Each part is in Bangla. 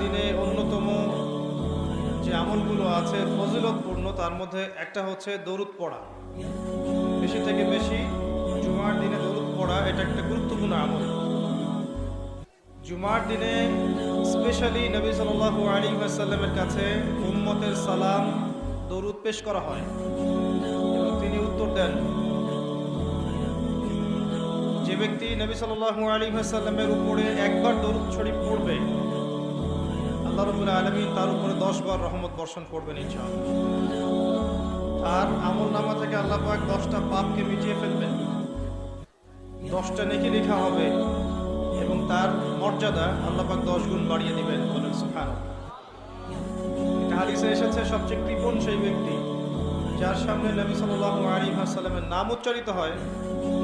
দিনে অন্যতম যে আমলগুলো আছে ফজিলতপূর্ণ, তার মধ্যে একটা হচ্ছে দরুদ পড়া। বেশি থেকে বেশি জুমার দিনে দরুদ পড়া, এটা একটা গুরুত্বপূর্ণ আমল। জুমার দিনে স্পেশালি নবী সাল্লাল্লাহু আলী আসাল্লামের কাছে উম্মতের সালাম, দরুদ পেশ করা হয়। এবং তিনি উত্তর দেন, যে ব্যক্তি নবী সাল্লাল্লাহু আলী আসাল্লামের উপরে একবার দরুদ শরীফ পড়বে আল্লাহ রবুল্লা আলমী তার উপরে দশ বার রহমত বর্ষণ করবেন, ইনশাআল্লাহ। তার আমল নামা থেকে আল্লাহ পাক দশটা পাপকে মিটিয়ে ফেলবেন। দশটা নেকি লেখা হবে এবং তার মর্যাদা আল্লাহ পাক দশ গুণ বাড়িয়ে দিবেন বলেন সুখান হাদিসে এসেছে, সবচেয়ে কৃপণ সেই ব্যক্তি যার সামনে নবী সাল্লাল্লাহু আলাইহি ওয়াসাল্লামের নাম উচ্চারিত হয়,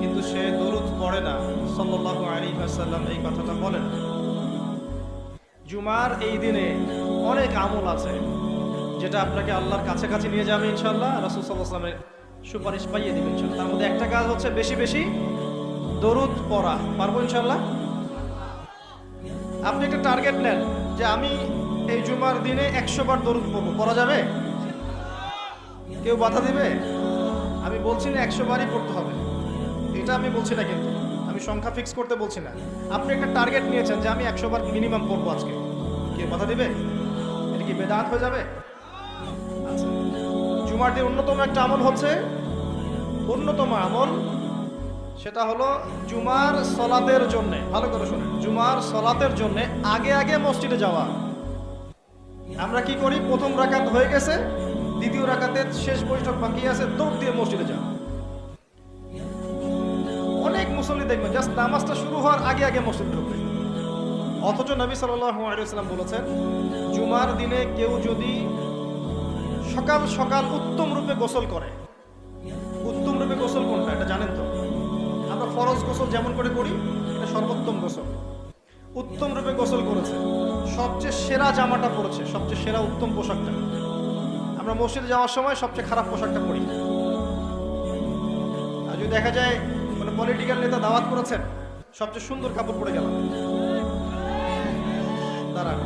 কিন্তু সে দরুদ পড়ে না। সাল্লাল্লাহু আলাইহি ওয়াসাল্লাম এই কথাটা বলেন। জুমার এই দিনে অনেক আমল আছে, যেটা আপনাকে আল্লাহর কাছাকাছি নিয়ে যাবে ইনশাল্লাহ রাসুল সাল্লাহামের সুপারিশ পাইয়ে দিবে ইনশাল্লাহ তার মধ্যে একটা কাজ হচ্ছে বেশি বেশি দরুদ পড়া। পারব ইনশাল্লাহ আপনি একটা টার্গেট নেন যে আমি এই জুমার দিনে একশো বার দরুদ পড়ব। পড়া যাবে? কেউ বাধা দিবে? আমি বলছি না একশো বারই পড়তে হবে। এটা আমি বলছি না কিন্তু। সংখ্যা ফিক্স করতে বলছি না। আপনি একটা টার্গেট নিয়েছেন যে আমি একশো বার মিনিমাম পড়ব আজকে। কে বাধা দিবে? এটা কি বেদাত হয়ে যাবে? আচ্ছা। জুমার দিন অন্যতম একটা আমল হচ্ছে, অন্যতম আমল সেটা হলো জুমার সলাতের জন্যে। ভালো করে শোনেন। জুমার সলাতের জন্যে আগে আগে মসজিদে যাওয়া। আমরা কি করি? প্রথম রাকাত হয়ে গেছে, দ্বিতীয় রাকাতে শেষ বৈঠক বাকি আছে, দৌড় দিয়ে মসজিদে যাও অনেক মুসল্লি দেখবেন জাস্ট নামাজটা শুরু হওয়ার আগে আগে মসজিদ ঢুকবে অথচ নবী সাল্লাম বলেছেন, জুমার দিনে কেউ যদি সকাল সকাল উত্তম রূপে গোসল করে, উত্তম রূপে গোসল কোনটা? এটা জানেন তো? আমরা ফরজ গোসল যেমন করে করি, এটা সর্বোত্তম গোসল। উত্তম রূপে গোসল করেছে, সবচেয়ে সেরা জামাটা পরেছে, সবচেয়ে সেরা উত্তম পোশাকটা। আমরা মসজিদে যাওয়ার সময় সবচেয়ে খারাপ পোশাকটা পরি। আর যদি দেখা যায় পলিটিক্যাল নেতা দাওয়াত করেছেন, সবচেয়ে সুন্দর কাপড় পরে গেলাম। দাঁড়ান,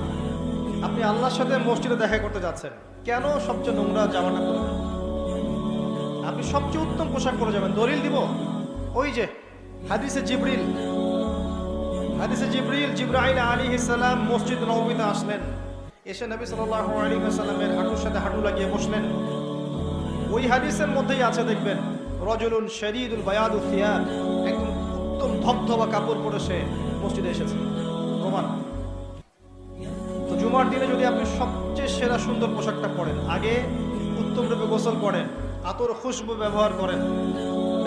আপনি আল্লাহর সাথে মসজিদে দেখা করতে যাচ্ছেন, কেন সবচেয়ে নোংরা জামাটা পরবেন আপনি সবচেয়ে উত্তম পোশাক পরে যাবেন, দলিল দিব? ওই যে, হাদিসে জিবরিল হাদিসে জিবরিল, জিব্রাইল আলী ইসালাম মসজিদ নবমীতে আসলেন। এসে নবী সাল্লাল্লাহু আলাইহি ওয়াসাল্লামের হাঁটুর সাথে হাঁটু লাগিয়ে বসলেন। ওই হাদিসের মধ্যেই আছে, দেখবেন। রজুলুন শরীদুল বায়াদু থিয়ার একদম উত্তম ধবধবা কাপড় পরে সে মসজিদে এসেছে। প্রমাণ তো জুমার দিনে যদি আপনি সবচেয়ে সেরা সুন্দর পোশাকটা পরেন, আগে উত্তম রূপে গোসল করেন, আতর খুশবু ব্যবহার করেন।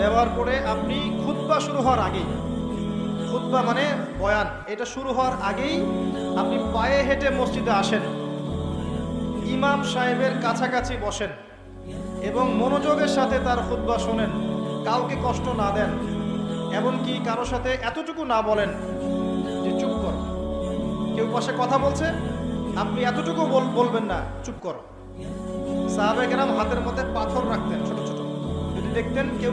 ব্যবহার করে আপনি খুতবা শুরু হওয়ার আগেই, খুতবা মানে বয়ান, এটা শুরু হওয়ার আগেই আপনি পায়ে হেঁটে মসজিদে আসেন। ইমাম সাহেবের কাছাকাছি বসেন। এবং মনোযোগের সাথে তার খুতবা শোনেন। কাউকে কষ্ট না দেন। এমনকি কারোর সাথে এতটুকু না বলেন যে, চুপ কর। কেউ পাশে কথা বলছে? আপনি এতটুকু বলবেন না, চুপ করো। সাহাবেকেরাম হাতের মধ্যে পাথর রাখতেন, ছোট ছোট। যদি দেখতেন কেউ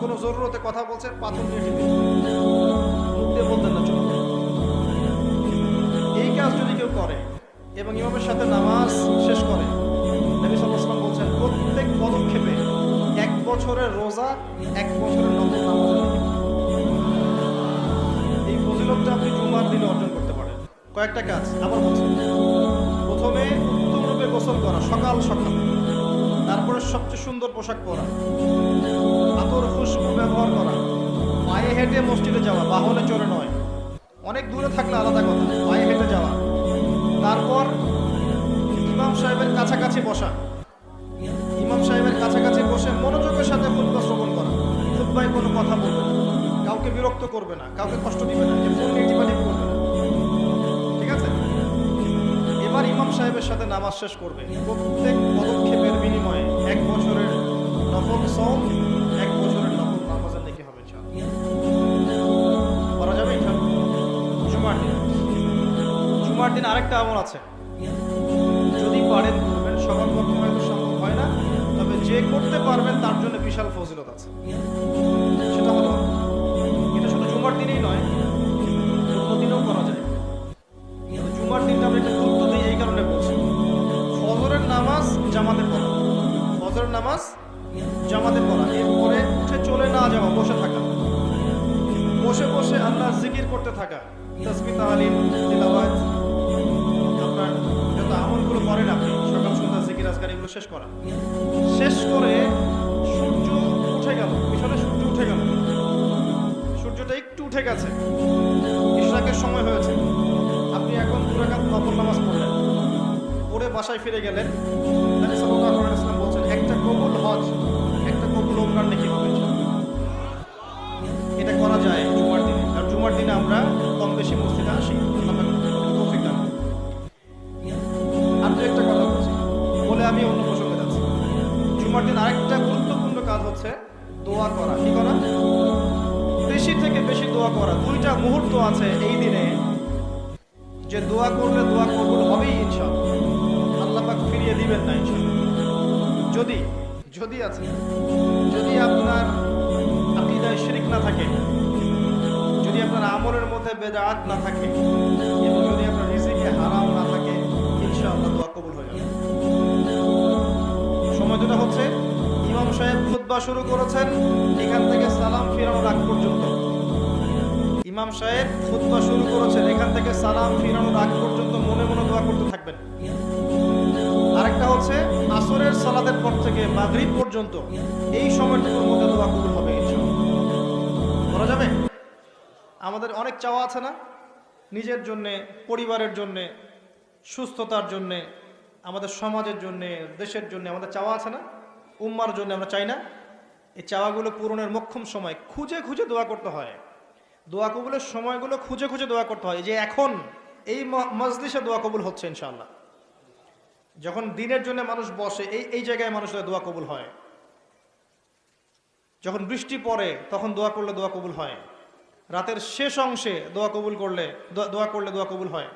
কোনো জরুরতে কথা বলছে, পাথর নিয়ে দিয়ে বলতেন না, চুপ এই কাজ যদি কেউ করে এবং ইমামের সাথে নামাজ শেষ করে, নবী প্রত্যেক পদক্ষেপে এক বছরের রোজা, এক বছরের নামাজ। এই ফজিলতটা আপনি জুমার দিনে অর্জন করতে পারেন। কয়েকটা কাজ আবার বলছি প্রথমে উত্তম রূপে গোসল করা, সকাল সকাল। তারপরে সবচেয়ে সুন্দর পোশাক পরা। আতর খুশবু ব্যবহার করা। পায়ে হেঁটে মসজিদে যাওয়া, বাহনে চড়ে নয়। অনেক দূরে থাকলে আলাদা কথা, পায়ে হেঁটে যাওয়া। তারপর ইমাম সাহেবের কাছাকাছি বসা। সাথে খুতবা শ্রবণ করা খুতবায় কোনো কথা বলবে না। কাউকে বিরক্ত করবে না, কাউকে কষ্ট দিবে না যে করবে ঠিক আছে? এবার ইমাম সাহেবের সাথে নামাজ শেষ করবে। প্রত্যেক পদক্ষেপের বিনিময়ে এক বছরের নফল সম এক বছরের নফল নামাজের নাকি হবে। করা যাবে? জুমার দিন। জুমার দিন আরেকটা আমল আছে। আছে সেটা হলো, এটা শুধু জুমার দিনেই নয় অন্য দিনেও করা যায়। জুমার দিনটা আমরা গুরুত্ব দিই এই কারণে বলছি। ফজরের নামাজ জামাতে পড়া। ফজরের নামাজ জামাতে পড়া। এরপরে উঠে চলে না যাওয়া, বসে থাকা। বসে বসে আল্লাহ জিকির করতে থাকা তসবি তাহালিম আপনার যত আমলগুলো করেন আপনি, সকাল সন্ধ্যা জিকির, আজকার এগুলো শেষ করা। শেষ করে সূর্য উঠে গেল, পিছনে সূর্য উঠে গেল। সূর্যটা একটু উঠে গেছে। ইশরাকের সময় হয়েছে। আপনি এখন দুরাকাত নফল নামাজ পড়লেন। পড়ে বাসায় ফিরে গেলেন। ওয়াসাল্লাম বলছেন, একটা কবুল হজ, একটা কবুল ওমরার নাকি হবে এটা করা যায় জুমার দিনে। কারণ জুমার দিনে আমরা কম বেশি মসজিদে আসি। করা। দুইটা মুহূর্ত আছে এই দিনে। যে দোয়া করলে দোয়া কবুল হবেই ইনশাআল্লাহ। আল্লাহ পাক ফিরিয়ে দিবেন না ইনশাআল্লাহ। যদি যদি আছে, যদি আপনার আকিদায় শিরিক না থাকে, যদি আপনার আমলের মধ্যে বেদাত না থাকে, এবং যদি আপনার রিজিকে হারাম না থাকে, ইনশাআল্লাহ দোয়া কবুল হয়ে যাবে। সময় দুটা হচ্ছে, ইমাম সাহেব খুতবা শুরু করেছেন, এখান থেকে সালাম ফিরানোর আগ পর্যন্ত। ইমাম সাহেব খুতবা শুরু করেছেন। এখান থেকে সালাম ফিরানোর আগ পর্যন্ত মনে মনে দোয়া করতে থাকবেন। আরেকটা হচ্ছে, আসরের সালাদের পর থেকে মাগরিব পর্যন্ত এই সময়টুকুর মধ্যে দোয়া কবুল হবে করা যাবে? আমাদের অনেক চাওয়া আছে না? নিজের জন্যে, পরিবারের জন্যে, সুস্থতার জন্যে, আমাদের সমাজের জন্যে, দেশের জন্য আমাদের চাওয়া আছে না? উম্মার জন্য আমরা চাই না? এই চাওয়াগুলো পূরণের মক্ষম সময় খুঁজে খুঁজে দোয়া করতে হয়। দোয়া কবুলের সময়গুলো খুঁজে খুঁজে দোয়া করতে হয়। যে এখন এই মজলিসে দোয়া কবুল হচ্ছে ইনশাল্লাহ যখন দিনের জন্য মানুষ বসে, এই এই জায়গায় মানুষের দোয়া কবুল হয়। যখন বৃষ্টি পড়ে, তখন দোয়া করলে দোয়া কবুল হয়। রাতের শেষ অংশে দোয়া কবুল করলে, দোয়া- দোয়া করলে দোয়া কবুল হয়।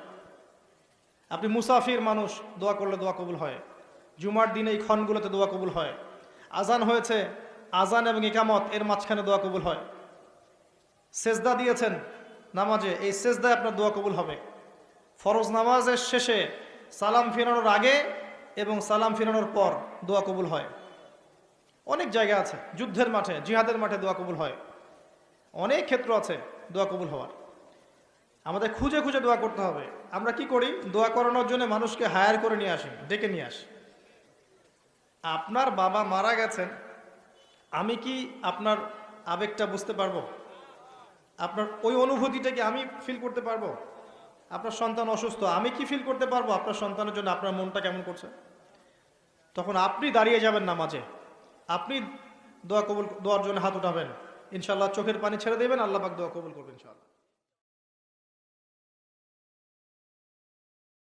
আপনি মুসাফির মানুষ, দোয়া করলে দোয়া কবুল হয়। জুমার দিনে এই ক্ষণগুলোতে দোয়া কবুল হয়। আজান হয়েছে আজান এবং ইকামত, এর মাঝখানে দোয়া কবুল হয়। সেজদা দিয়েছেন নামাজে, এই সেজদায় আপনার দোয়া কবুল হবে। ফরজ নামাজের শেষে সালাম ফিরানোর আগে এবং সালাম ফিরানোর পর দোয়া কবুল হয়। অনেক জায়গা আছে, যুদ্ধের মাঠে, জিহাদের মাঠে দোয়া কবুল হয়। অনেক ক্ষেত্র আছে দোয়া কবুল হওয়ার। আমাদের খুঁজে খুঁজে দোয়া করতে হবে। আমরা কি করি? দোয়া করানোর জন্য মানুষকে হায়ার করে নিয়ে আসি, ডেকে নিয়ে আসি। আপনার বাবা মারা গেছেন, আমি কি আপনার আবেগটা বুঝতে পারব? আপনার ওই অনুভূতিটা কি আমি ফিল করতে পারব। আপনার সন্তান অসুস্থ, আমি কি ফিল করতে পারব আপনার সন্তানের জন্য? আপনার মনটা কেমন করছে? তখন আপনি দাঁড়িয়ে যাবেন না মাঝে আপনি দোয়া কবুল, দোয়ার জন্য হাত উঠাবেন। ইনশাল্লাহ চোখের পানি ছেড়ে দেবেন, আল্লাহ পাক দোয়া কবুল করবেন ইনশাল্লাহ